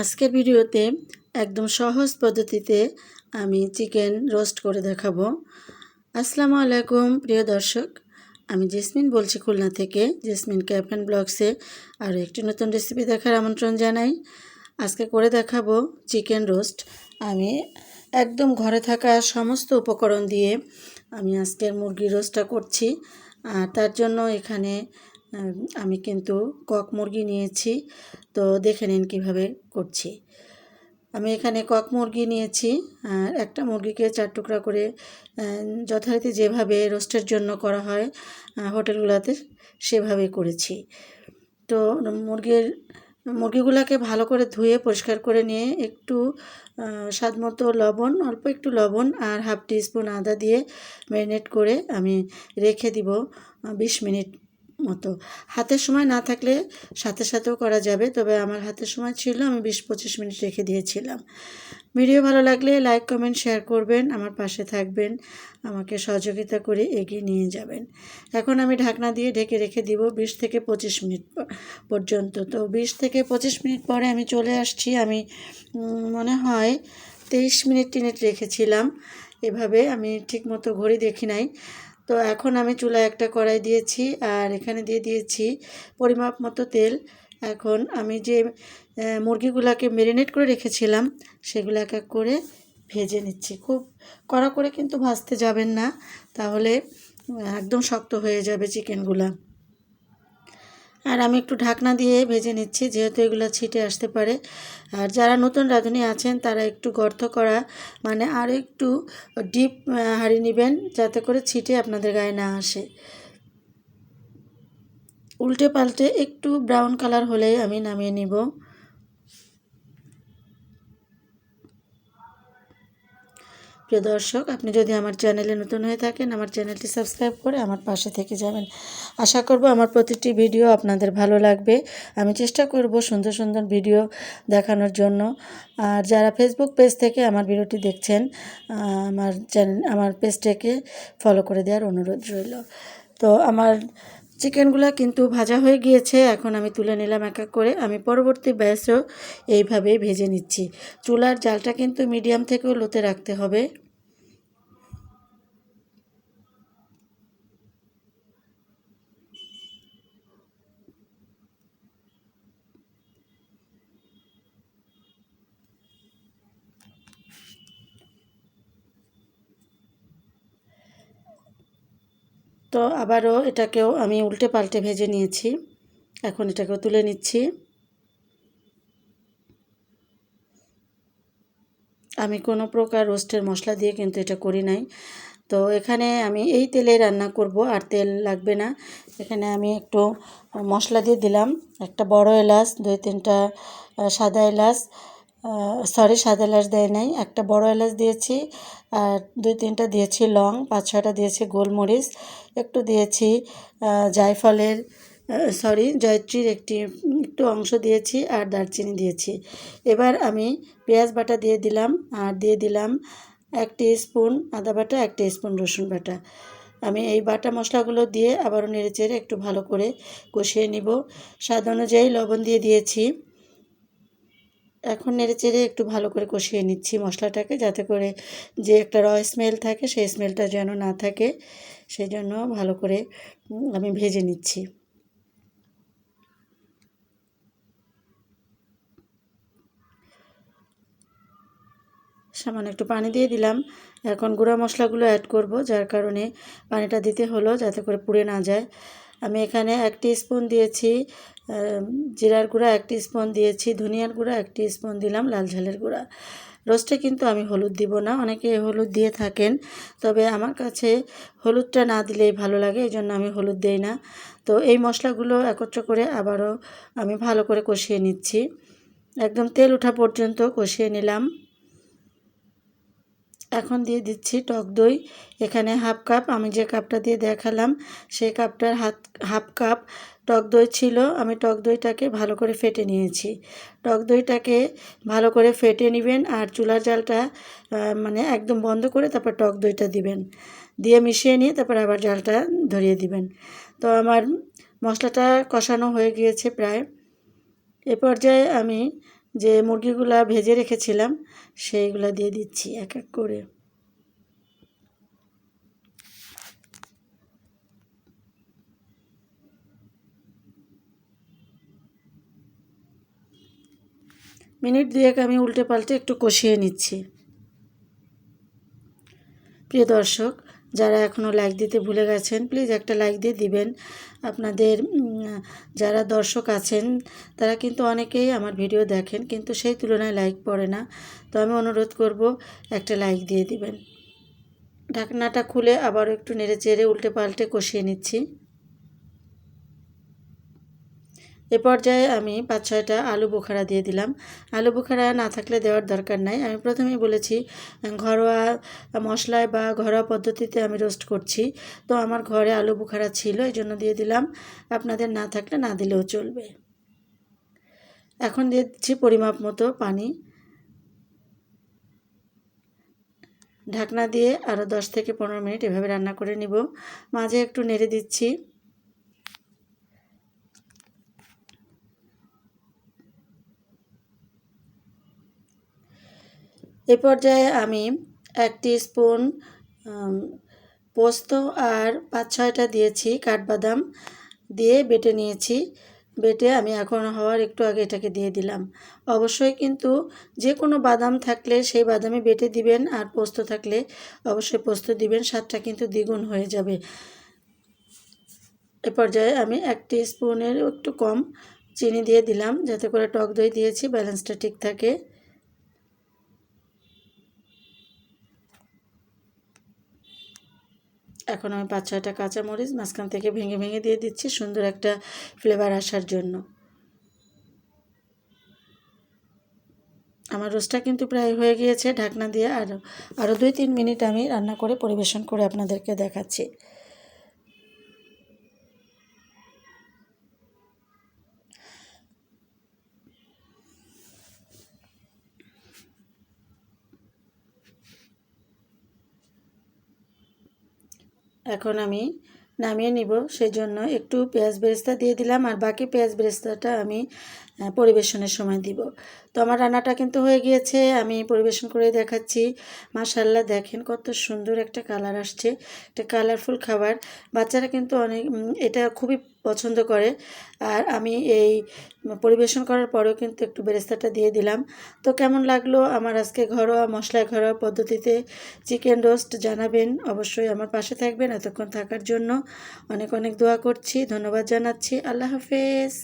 আজকের ভিডিওতে একদম সহজ পদ্ধতিতে আমি চিকেন রোস্ট করে দেখাবো। আসসালামু আলাইকুম, প্রিয় দর্শক। আমি জেসমিন বলছি খুলনা থেকে। জেসমিন ক্যাফ অ্যান্ড ব্লগসে আরও একটি নতুন রেসিপি দেখার আমন্ত্রণ জানাই। আজকে করে দেখাবো চিকেন রোস্ট। আমি একদম ঘরে থাকা সমস্ত উপকরণ দিয়ে আমি আজকের মুরগির রোস্টটা করছি। আর তার জন্য এখানে আমি কিন্তু কক মুরগি নিয়েছি, তো দেখে নিন কীভাবে করছি। আমি এখানে কক মুরগি নিয়েছি, আর একটা মুরগিকে চার টুকরা করে যথারীতি যেভাবে রোস্টের জন্য করা হয় হোটেলগুলোতে সেভাবে করেছি। তো মুরগির, মুরগিগুলোকে ভালো করে ধুয়ে পরিষ্কার করে নিয়ে একটু স্বাদ মতো লবণ, অল্প একটু লবণ আর হাফ টিস্পুন আদা দিয়ে ম্যারিনেট করে আমি রেখে দিব বিশ মিনিট মতো। হাতের সময় না থাকলে সাথে সাথেও করা যাবে, তবে আমার হাতের সময় ছিল, আমি বিশ পঁচিশ মিনিট রেখে দিয়েছিলাম। ভিডিও ভালো লাগলে লাইক, কমেন্ট, শেয়ার করবেন, আমার পাশে থাকবেন, আমাকে সহযোগিতা করে এগিয়ে নিয়ে যাবেন। এখন আমি ঢাকনা দিয়ে ঢেকে রেখে দিব বিশ থেকে পঁচিশ মিনিট পর্যন্ত। তো বিশ থেকে পঁচিশ মিনিট পরে আমি চলে আসছি, আমি মনে হয় তেইশ মিনিট টিনিট রেখেছিলাম। এভাবে আমি ঠিক মতো ঘড়ি দেখি নাই। তো এখন আমি চুলায় একটা কড়াই দিয়েছি আর এখানে দিয়ে দিয়েছি পরিমাপ মতো তেল। এখন আমি যে মুরগিগুলোকে মেরিনেট করে রেখেছিলাম, সেগুলো এক এক করে ভেজে নিচ্ছি। খুব কড়া করে কিন্তু ভাজতে যাবেন না, তাহলে একদম শক্ত হয়ে যাবে চিকেনগুলা আর আমি একটু ঢাকনা দিয়ে ভেজে নিচ্ছি, যেহেতু এগুলো ছিটে আসতে পারে। আর যারা নতুন রাঁধুনি আছেন, তারা একটু গর্ত করা মানে আর একটু ডিপ হাঁড়ি নেবেন, যাতে করে ছিটে আপনাদের গায়ে না আসে। উল্টে পাল্টে একটু ব্রাউন কালার হলেই আমি নামিয়ে নিব। প্রিয় দর্শক, আপনি যদি আমার চ্যানেলে নতুন হয়ে থাকেন, আমার চ্যানেলটি সাবস্ক্রাইব করে আমার পাশে থেকে যাবেন। আশা করব আমার প্রতিটি ভিডিও আপনাদের ভালো লাগবে। আমি চেষ্টা করব সুন্দর সুন্দর ভিডিও দেখানোর জন্য। আর যারা ফেসবুক পেজ থেকে আমার ভিডিওটি দেখছেন আমার চ্যানেল, আমার পেজটাকে ফলো করে দেওয়ার অনুরোধ রইল। তো আমার চিকেনগুলো কিন্তু ভাজা হয়ে গিয়েছে, এখন আমি তুলে নিলাম এক এক করে। আমি পরবর্তী ব্যাসও এইভাবেই ভেজে নিচ্ছি। চুলার জালটা কিন্তু মিডিয়াম থেকেও লোতে রাখতে হবে। তো আবারও এটাকেও আমি উল্টে পাল্টে ভেজে নিয়েছি। এখন এটাকেও তুলে নিচ্ছি। আমি কোনো প্রকার রোস্টের মশলা দিয়ে কিন্তু এটা করি নাই। তো এখানে আমি এই তেলে রান্না করব, আর তেল লাগবে না। এখানে আমি একটু মশলা দিয়ে দিলাম। একটা বড় এলাচ, দুই তিনটা সাদা এলাচ সরি সাদা এলাচ দেয় নাই। একটা বড় এলাচ দিয়েছি, আর দুই তিনটা দিয়েছি লং, পাঁচ ছটা দিয়েছি গোলমরিচ, একটু দিয়েছি জায়ফলের সরি জয়ত্রীর একটি, একটু অংশ দিয়েছি, আর দারচিনি দিয়েছি। এবার আমি পেঁয়াজ বাটা দিয়ে দিলাম, আর দিয়ে দিলাম এক স্পুন আদা বাটা, এক স্পুন রসুন বাটা। আমি এই বাটা মশলাগুলো দিয়ে আবারও নেড়ে চেড়ে একটু ভালো করে কষিয়ে নিব। স্বাদ অনুযায়ী লবণ দিয়ে দিয়েছি। এখন নেড়ে চেড়ে একটু ভালো করে কষিয়ে নিচ্ছি মশলাটাকে যাতে করে যে একটা র স্মেল থাকে সেই স্মেলটা যেন না থাকে সেই জন্য ভালো করে আমি ভেজে নিচ্ছি। সামান্য একটু পানি দিয়ে দিলাম। এখন গুঁড়া মশলাগুলো অ্যাড করব, যার কারণে পানিটা দিতে হলো যাতে করে পুড়ে না যায়। আমি এখানে এক স্পুন দিয়েছি জিরার গুঁড়া এক স্পুন দিয়েছি, ধনিয়ার গুঁড়া এক স্পুন দিলাম, লাল ঝালের গুঁড়া। রোস্টে কিন্তু আমি হলুদ দিব না, অনেকে হলুদ দিয়ে থাকেন, তবে আমার কাছে হলুদটা না দিলেই ভালো লাগে, এই জন্য আমি হলুদ দিই না। তো এই মশলাগুলো একত্র করে আবারও আমি ভালো করে কষিয়ে নিচ্ছি। একদম তেল ওঠা পর্যন্ত কষিয়ে নিলাম। এখন দিয়ে দিচ্ছি টক দই। এখানে হাফ কাপ, আমি যে কাপটা দিয়ে দেখালাম সেই কাপটার হাত, হাফ কাপ টক দই ছিল। আমি টক দইটাকে ভালো করে ফেটে নিয়েছি। টক দইটাকে ভালো করে ফেটে নেবেন আর চুলার জালটা মানে একদম বন্ধ করে তারপর টক দইটা দিবেন। দিয়ে মিশিয়ে নিয়ে তারপর আবার জালটা ধরিয়ে দিবেন। তো আমার মশলাটা কষানো হয়ে গিয়েছে প্রায়। এ পর্যায়ে আমি যে মুরগিগুলা ভেজে রেখেছিলাম, সেইগুলা দিয়ে দিচ্ছি এক এক করে। মিনিট দুয়েক আমি উল্টে পাল্টে একটু কষিয়ে নিচ্ছি। প্রিয় দর্শক যারা এখনও লাইক দিতে ভুলে গেছেন প্লিজ একটা লাইক দিয়ে দিবেন। আপনাদের যারা দর্শক আছেন, তারা কিন্তু অনেকেই আমার ভিডিও দেখেন, কিন্তু সেই তুলনায় লাইক পড়ে না। তো আমি অনুরোধ করব, একটা লাইক দিয়ে দিবেন। ঢাকনাটা খুলে আবার একটু নেড়ে চেড়ে উল্টে পাল্টে কষিয়ে নিচ্ছি। এ পর্যায়ে আমি পাঁচ, ছয়টা আলু বোখারা দিয়ে দিলাম। আলু বোখারা না থাকলে দেওয়ার দরকার নাই। আমি প্রথমেই বলেছি, ঘরোয়া মশলায় বা ঘরোয়া পদ্ধতিতে আমি রোস্ট করছি। তো আমার ঘরে আলু বোখারা ছিল, এই জন্য দিয়ে দিলাম। আপনাদের না থাকলে না দিলেও চলবে। এখন দিয়ে দিচ্ছি পরিমাপ মতো পানি। ঢাকনা দিয়ে আরও দশ থেকে পনেরো মিনিট এভাবে রান্না করে নিব। মাঝে একটু নেড়ে দিচ্ছি। এ পর্যায়ে আমি এক স্পুন পোস্ত আর পাঁচ ছয়টা দিয়েছি কাঠবাদাম দিয়ে বেটে নিয়েছি। বেটে আমি এখন হওয়ার একটু আগে এটাকে দিয়ে দিলাম। অবশ্যই কিন্তু যে কোনো বাদাম থাকলে সেই বাদামে বেটে দিবেন আর পোস্ত থাকলে অবশ্যই পোস্ত দিবেন, স্বাদটা কিন্তু দ্বিগুণ হয়ে যাবে। এ পর্যায়ে আমি এক স্পুনের একটু কম চিনি দিয়ে দিলাম, যাতে করে টক দই দিয়েছি, ব্যালেন্সটা ঠিক থাকে। এখন আমি পাঁচ ছয়টা কাঁচামরিচ মাঝখান থেকে ভেঙে ভেঙে দিয়ে দিচ্ছি সুন্দর একটা ফ্লেভার আসার জন্য। আমার রোস্টটা কিন্তু প্রায় হয়ে গিয়েছে ঢাকনা দিয়ে আরও আরও দুই তিন মিনিট আমি রান্না করে পরিবেশন করে আপনাদেরকে দেখাচ্ছি। এখন আমি নামিয়ে নিব। সেই জন্য একটু পেঁয়াজ বেরেস্তা দিয়ে দিলাম আর বাকি পেঁয়াজ বেরেস্তাটা আমি পরিবেশনের সময় দিব। তো আমার রান্নাটা কিন্তু হয়ে গিয়েছে, আমি পরিবেশন করে দেখাচ্ছি। মাশাল্লাহ দেখেন কত সুন্দর একটা কালার আসছে। একটা কালারফুল খাবার। বাচ্চারা কিন্তু অনেক এটা খুবই পছন্দ করে। আর আমি এই পরিবেশন করার পরেও কিন্তু একটু বেরেস্তাটা দিয়ে দিলাম। তো কেমন লাগল আমার আজকে ঘরোয়া মশলায় ঘরোয়া পদ্ধতিতে চিকেন রোস্ট জানাবেন? অবশ্যই আমার পাশে থাকবেন। এতক্ষণ থাকার জন্য অনেক অনেক দোয়া করছি। ধন্যবাদ জানাচ্ছি। আল্লাহ হাফেজ।